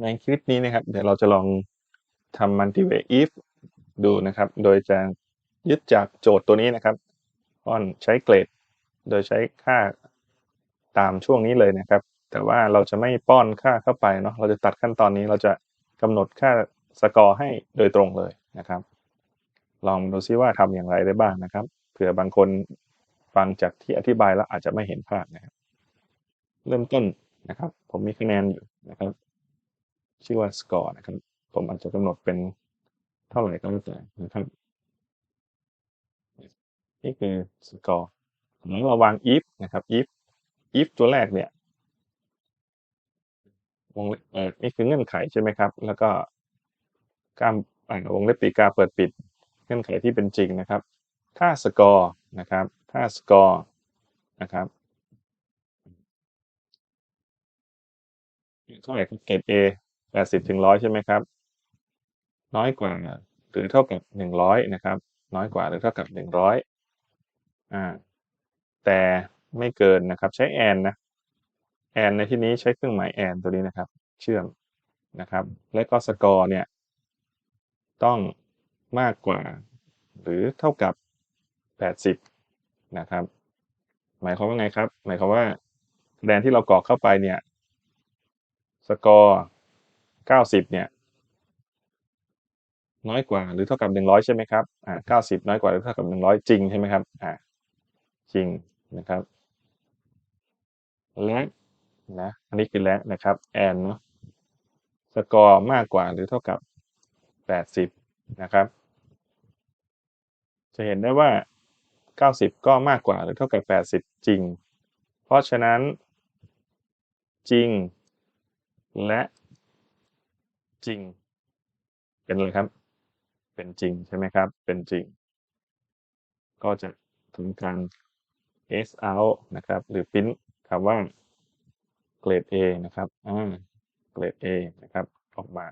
ในคลิปนี้นะครับ เดี๋ยวเราจะลองทำ multi-way if ดูนะครับ โดยจะยึดจากโจทย์ตัวนี้นะครับป้อนใช้เกรด โดยใช้ค่าตามช่วงนี้เลยนะครับ แต่ว่าเราจะไม่ป้อนค่าเข้าไปเนาะเราจะตัดขั้นตอนนี้เราจะกำหนดค่าสกอร์ให้โดยตรงเลยนะครับ ลองดูซิว่าทำอย่างไรได้บ้างนะครับเผื่อบางคนฟังจากที่อธิบายแล้วอาจจะไม่เห็นภาพนะครับ เริ่มต้นนะครับ ผมมีคะแนนอยู่นะครับ ชื่อว่า score นะครับ ผมอาจจะกำหนดเป็นเท่าไหร่ก็แล้วแต่นะครับ นี่คือ score แล้วเราวาง if นะครับ if if ตัวแรกเนี่ยวงเอ่อนี่คือเงื่อนไขใช่ไหมครับ แล้วก็กล้ามอ่าวงเล็บปีกาเปิดปิด เงื่อนไขที่เป็นจริงนะครับ ถ้า score นะครับ ถ้า score นะครับเท่าไหร่ครับเกรด A แปดสิบถึงร้อยใช่ไหมครับ น้อยกว่าหรือเท่ากับหนึ่งร้อยนะครับ น้อยกว่าหรือเท่ากับหนึ่งร้อยอ่าแต่ไม่เกินนะครับ ใช้แอนนะแอนในที่นี้ใช้เครื่องหมายแอนตัวนี้นะครับ เชื่อมนะครับ และก็สกอร์เนี่ย ต้องมากกว่า หรือเท่ากับแปดสิบนะครับ หมายความว่าไงครับ หมายความว่าคะแนนที่เรากรอกเข้าไปเนี่ย สกอร์ เก้าสิบเนี่ย น้อยกว่าหรือเท่ากับหนึ่งร้อยใช่ไหมครับ อ่าเก้าสิบน้อยกว่าหรือเท่ากับหนึ่งร้อยจริงใช่ไหมครับ อ่าจริงนะครับ และนะ อันนี้คือและนะครับ แอนเนาะ สกอร์มากกว่าหรือเท่ากับแปดสิบนะครับ จะเห็นได้ว่าเก้าสิบก็มากกว่าหรือเท่ากับแปดสิบจริง เพราะฉะนั้นจริง และ จริง เป็นอะไรครับ เป็นจริงใช่ไหมครับ เป็นจริง ก็จะทำการ S out นะครับ หรือพิมพ์คำว่าเกรด A นะครับอ่าเกรด A นะครับ ออกมา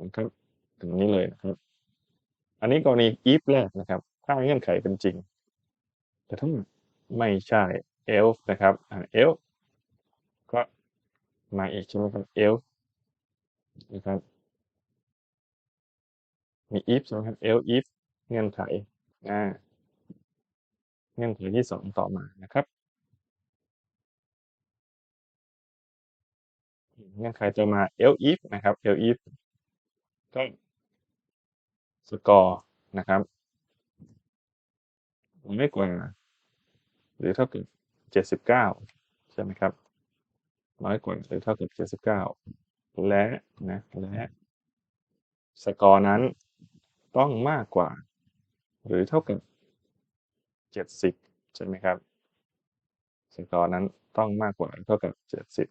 นะครับถึงนี้เลยนะครับ อันนี้กรณี if แรกนะครับ ถ้าเงื่อนไขเป็นจริง แต่ถ้าไม่ใช่ else นะครับอ่า else ก็มาอีกใช่ไหมครับ else นะครับ มี if ใช่ไหมครับ else if เงื่อนไขอ่าเงื่อนไขที่สองต่อมานะครับเงื่อนไขต่อมา else if นะครับ else if ก็สกอร์นะครับไม่กว่าหรือเท่ากับเจ็ดสิบเก้าใช่ไหมครับ น้อยกว่าหรือเท่ากับเจ็ดสิบเก้า และนะและสกอร์นั้นต้องมากกว่า หรือเท่ากับเจ็ดสิบใช่ไหมครับ สกอร์นั้นต้องมากกว่าหรือเท่ากับเจ็ดสิบ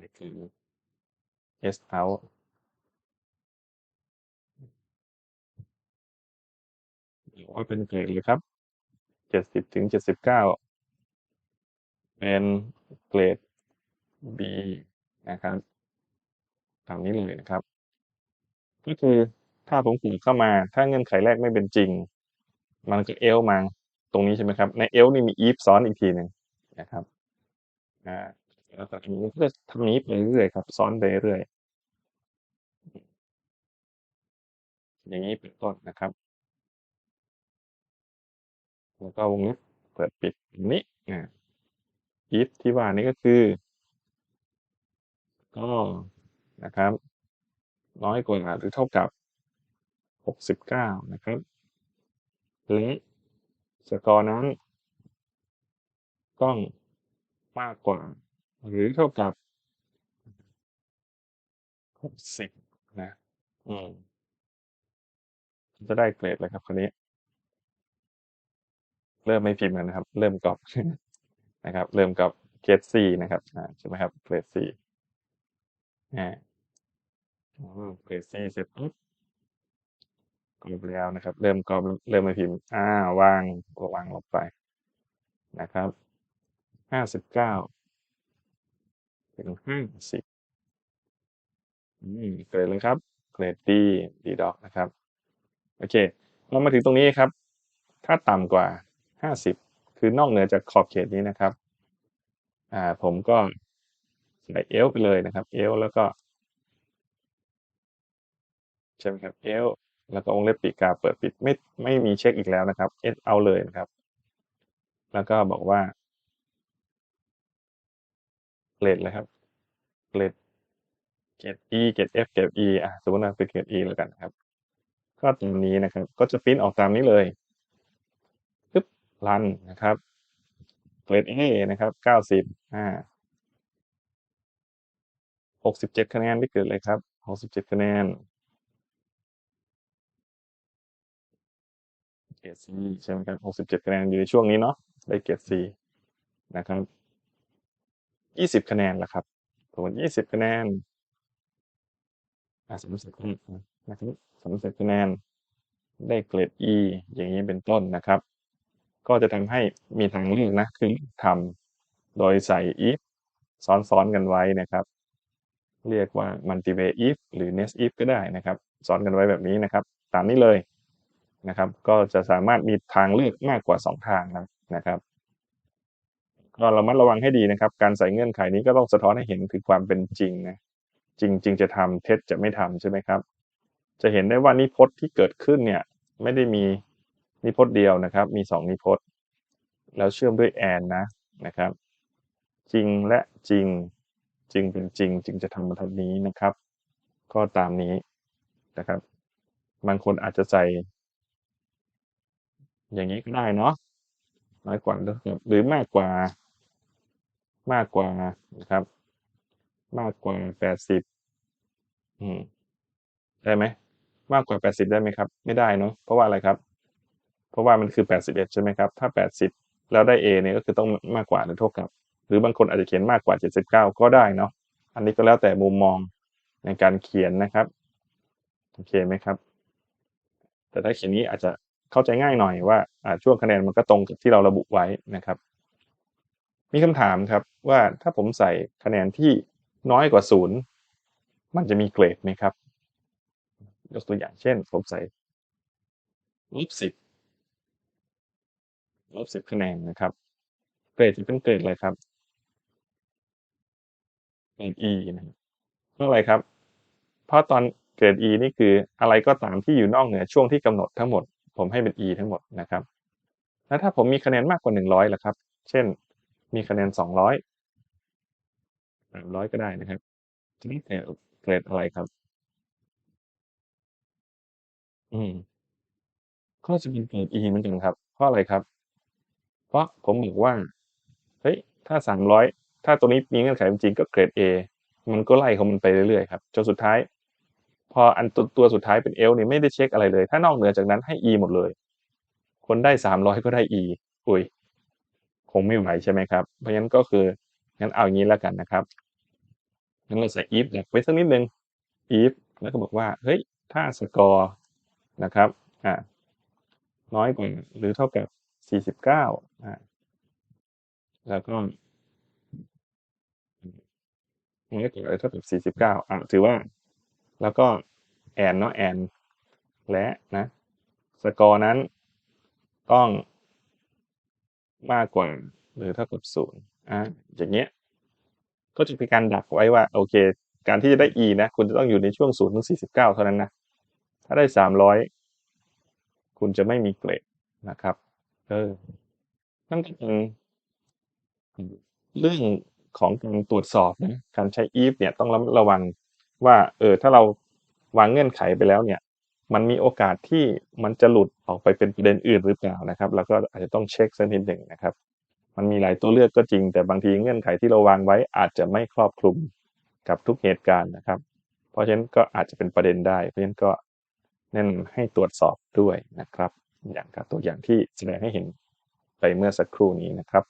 นี่คือ S out หรือว่าเป็นเกรดเลยครับเจ็ดสิบถึงเจ็ดสิบเก้า เป็นเกรด B นะครับตามนี้เลยนะครับ ก็คือถ้าผมกดเข้ามา ถ้าเงื่อนไขแรกไม่เป็นจริง มันก็เอลมาตรงนี้ใช่ไหมครับ ในเอลนี่มี if ซ้อนอีกทีหนึ่งนะครับอ่าแล้วก็นี้ก็ทำนี้ไปเรื่อยๆครับซ้อนไปเรื่อยอย่างนี้เป็นต้นนะครับ แล้วก็วงเล็บเปิดปิดอย่างนี้อ่า if ที่ว่านี้ก็คือ ก็นะครับ น้อยกว่าหรือเท่ากับ 69 นะครับ และสกอร์นั้น ต้องมากกว่า หรือเท่ากับ 60 นะ อืมจะได้เกรดเลยครับคนนี้ เริ่มไม่พิมพ์แล้วนะครับ เริ่มกรอบ นะครับ เริ่มกับเกรด C นะครับใช่ไหมครับเกรด C อ่าอืมเกรด C เสร็จปุ๊บกรอบแล้วนะครับ เริ่มกรอบเริ่มไม่พิมพ์อ่าวางก็วางลงไปนะครับ59ถึง50อืมเกรดเลยครับ เกรด D D ดอกนะครับ โอเคเรามาถึงตรงนี้ครับ ถ้าต่ำกว่า50 คือนอกเหนือจากขอบเขตนี้นะครับ อ่า ผมก็ใส่ else ไปเลยนะครับ else แล้วก็ใช่ไหมครับ else แล้วก็วงเล็บปีกกาเปิดปิดไม่ไม่มีเช็คอีกแล้วนะครับ s เอาเลยนะครับ แล้วก็บอกว่าเกรดเลยครับเกรดเกรด e เกรด f เกรด e อะสมมติว่าเป็นเกรด e แล้วกันครับ ก็ตามนี้นะครับ ก็จะพิมพ์ออกตามนี้เลยปึ๊บ รันนะครับเกรด A นะครับเก้าสิบอ่าหกสิบเจ็ดคะแนนที่เกิดเลยครับหกสิบเจ็ดคะแนนเกรด C ใช่ไหมครับหกสิบเจ็ดคะแนนอยู่ในช่วงนี้เนาะได้เกรด C นะครับยี่สิบคะแนนละครับสมมติยี่สิบคะแนนอ่าสามสิบคะแนนนะครับสามสิบคะแนนได้เกรด E อย่างนี้เป็นต้นนะครับ ก็จะทำให้มีทางเลือกนะคือทำโดยใส่ if ซ้อนๆกันไว้นะครับ เรียกว่า multi-way if หรือ nest if ก็ได้นะครับ ซ้อนกันไว้แบบนี้นะครับ ตามนี้เลยนะครับ ก็จะสามารถมีทางเลือกมากกว่า 2 ทางนะครับก็ระมัดระวังให้ดีนะครับ การใส่เงื่อนไขนี้ก็ต้องสะท้อนให้เห็นถึงความเป็นจริงนะจริงจริงจะทำเท็จจะไม่ทำใช่ไหมครับ จะเห็นได้ว่านิพจน์ที่เกิดขึ้นเนี่ยไม่ได้มี นิพจน์เดียวนะครับ มีสองนิพจน์ แล้วเชื่อมด้วยแอนนะนะครับ จริงและจริงจริงเป็นจริง จึงจะทำบรรทัดนี้นะครับ ก็ตามนี้นะครับ บางคนอาจจะใส่อย่างนี้ก็ได้เนาะน้อยกว่าหรือมากกว่ามากกว่านะครับ มากกว่าแปดสิบอืมได้ไหมมากกว่าแปดสิบได้ไหมครับ ไม่ได้เนาะเพราะว่าอะไรครับ เพราะว่ามันคือแปดสิบเอ็ดใช่ไหมครับ ถ้าแปดสิบแล้วได้ A เนี่ยก็คือต้องมากกว่าหรือเท่ากับ หรือบางคนอาจจะเขียนมากกว่าเจ็ดสิบเก้าก็ได้เนาะ อันนี้ก็แล้วแต่มุมมองในการเขียนนะครับ โอเคไหมครับ แต่ถ้าเขียนนี้อาจจะเข้าใจง่ายหน่อยว่าช่วงคะแนนมันก็ตรงกับที่เราระบุไว้นะครับ มีคำถามครับว่าถ้าผมใส่คะแนนที่น้อยกว่าศูนย์มันจะมีเกรดไหมครับ ยกตัวอย่างเช่น ผมใส่ลบสิบ ลบสิบคะแนนนะครับ เกรดจะเป็นเกรดอะไรครับเกรด E นะเพราะอะไรครับ เพราะตอนเกรด E นี่คืออะไรก็ตามที่อยู่นอกเหนือช่วงที่กำหนดทั้งหมด ผมให้เป็น E ทั้งหมดนะครับ แล้วถ้าผมมีคะแนนมากกว่าหนึ่งร้อยล่ะครับ เช่น มีคะแนนสองร้อยสามร้อยก็ได้นะครับทีนี้เกรดอะไรครับ อืมก็จะเป็นเกรด E เหมือนกันครับ เพราะอะไรครับ ราะผมบอกว่าเฮ้ยถ้าสามร้อยถ้าตัวนี้มีเงื่อนไขจริงก็เกรด A มันก็ไล่ของมันไปเรื่อยๆครับจนสุดท้าย พออันตัวตัวสุดท้ายเป็น L เนี่ยไม่ได้เช็คอะไรเลย ถ้านอกเหนือจากนั้นให้ E หมดเลย คนได้สามร้อยก็ได้ E อุ้ยคงไม่ไหวใช่ไหมครับ เพราะฉะนั้นก็คืองั้นเอาอย่างนี้แล้วกันนะครับงั้นเราใส่ if แบบไว้สักนิดนึง if แล้วก็บอกว่าเฮ้ยถ้าสกอร์นะครับอ่าน้อยกว่าหรือเท่ากับ สี่สิบเก้าแล้วก็น้อยกว่าหรือเท่ากับสี่สิบเก้าอ่าถือว่า แล้วก็แอนเนาะแอนและนะสกอร์นั้นต้องมากกว่าหรือเท่ากับศูนย์อ่าอย่างเงี้ย ก็จะเป็นการดักไว้ว่า โอเค การที่จะได้ e นะ คุณจะต้องอยู่ในช่วงศูนย์ถึงสี่สิบเก้าเท่านั้นนะ ถ้าได้สามร้อยคุณจะไม่มีเกรดนะครับ เออ นั่นก็เป็นเรื่องของการตรวจสอบนะ การใช้ if เนี่ยต้องระมัดระวังว่า เออถ้าเราวางเงื่อนไขไปแล้วเนี่ย มันมีโอกาสที่มันจะหลุดออกไปเป็นประเด็นอื่นหรือเปล่านะครับแล้วก็อาจจะต้องเช็คสักนิดหนึ่งนะครับ มันมีหลายตัวเลือกก็จริง แต่บางทีเงื่อนไขที่เราวางไว้อาจจะไม่ครอบคลุมกับทุกเหตุการณ์นะครับ เพราะฉะนั้นก็อาจจะเป็นประเด็นได้ เพราะฉะนั้นก็แนะนำให้ตรวจสอบด้วยนะครับ อย่างกับตัวอย่างที่แสดงให้เห็นไปเมื่อสักครู่นี้นะครับ